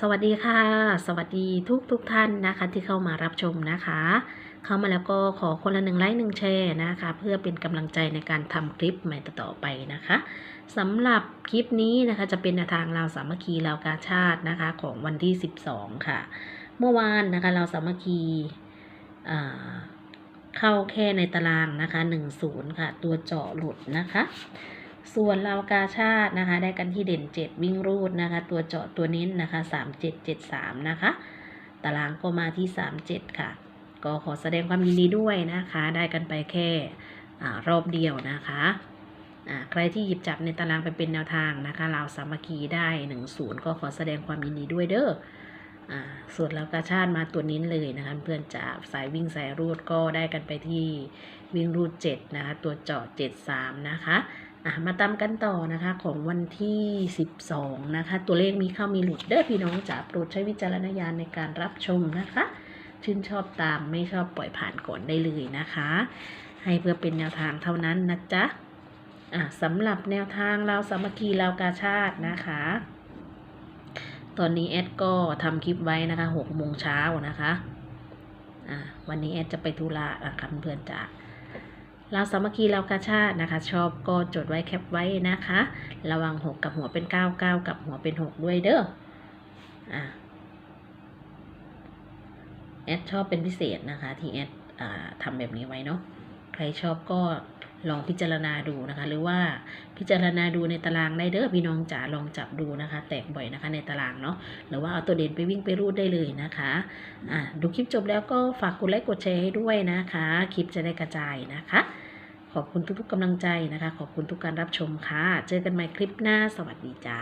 สวัสดีค่ะ สวัสดีทุกทุกท่านนะคะที่เข้ามารับชมนะคะ เข้ามาแล้วก็ขอคนละหนึ่งไลค์หนึ่งแชร์นะคะ เพื่อเป็นกำลังใจในการทำคลิปใหม่ต่อไปนะคะสำหรับคลิปนี้นะคะจะเป็นทางเราสามัคคีเราวกาชาตินะคะของวันที่ 12 ค่ะ เมื่อวานนะคะเราสามัคคีเข้าแค่ในตารางนะคะ 10 ค่ะ ตัวเจาะหลุดนะคะ ส่วนเราวกาชาตินะคะ ได้กันที่เด่น 7 วิ่งรูดนะคะ ตัวเจาะตัวเน้นนะคะ 3773 นะคะ ตารางก็มาที่ 37 ค่ะ ก็ขอแสดงความยินดีด้วยนะคะ ได้กันไปแค่อารอบเดียวนะคะอ่าใครที่หยิบจับในตารางไปเป็นแนวทางนะคะเราวสามัคคีได้10ก็ขอแสดงความยินดีด้วยเด้ออ่าส่วนเราวกาชาติมาตัวเน้นเลยนะคะ เพื่อนจะสายวิ่งสายรูดก็ได้กันไปที่วิ่งรูด7นะคะ ตัวเจาะ73 นะคะ อะมาตามกันต่อนะคะของวันที่ 12 นะคะ ตัวเลขมีเข้ามีหลุดเด้อพี่น้องจ๋าโปรดใช้วิจารณญาณในการรับชมนะคะ ชื่นชอบตามไม่ชอบปล่อยผ่านก่อนได้เลยนะคะ ให้เพื่อเป็นแนวทางเท่านั้นนะจ๊ะอะสำหรับแนวทางเราวสามัคคีเราวกาชาตินะคะ ตอนนี้แอดก็ทำคลิปไว้นะคะ6โมงเช้านะคะอะวันนี้แอดจะไปธุระนะคะเพื่อนจ๋า เราสามัคคีเรากาชาตินะคะ ชอบก็จดไว้แคปไว้นะคะ ระวังหกกับหัวเป็นเก้าเก้ากับหัวเป็นหกด้วยเด้ออะแอดชอบเป็นพิเศษนะคะ ที่แอดทำแบบนี้ไว้เนาะใครชอบก็ ลองพิจารณาดูนะคะ หรือว่าพิจารณาดูในตารางได้เด้อพี่น้องจ๋าลองจับดูนะคะ แตกบ่อยนะคะในตารางเนาะหรือว่าเอาตัวเด่นไปวิ่งไปรูดได้เลยนะคะอะดูคลิปจบแล้วก็ฝากกดไลค์กดแชร์ให้ด้วยนะคะ คลิปจะได้กระจายนะคะ ขอบคุณทุกๆกำลังใจนะคะ ขอบคุณทุกการรับชมค่ะ เจอกันใหม่คลิปหน้าสวัสดีจ้า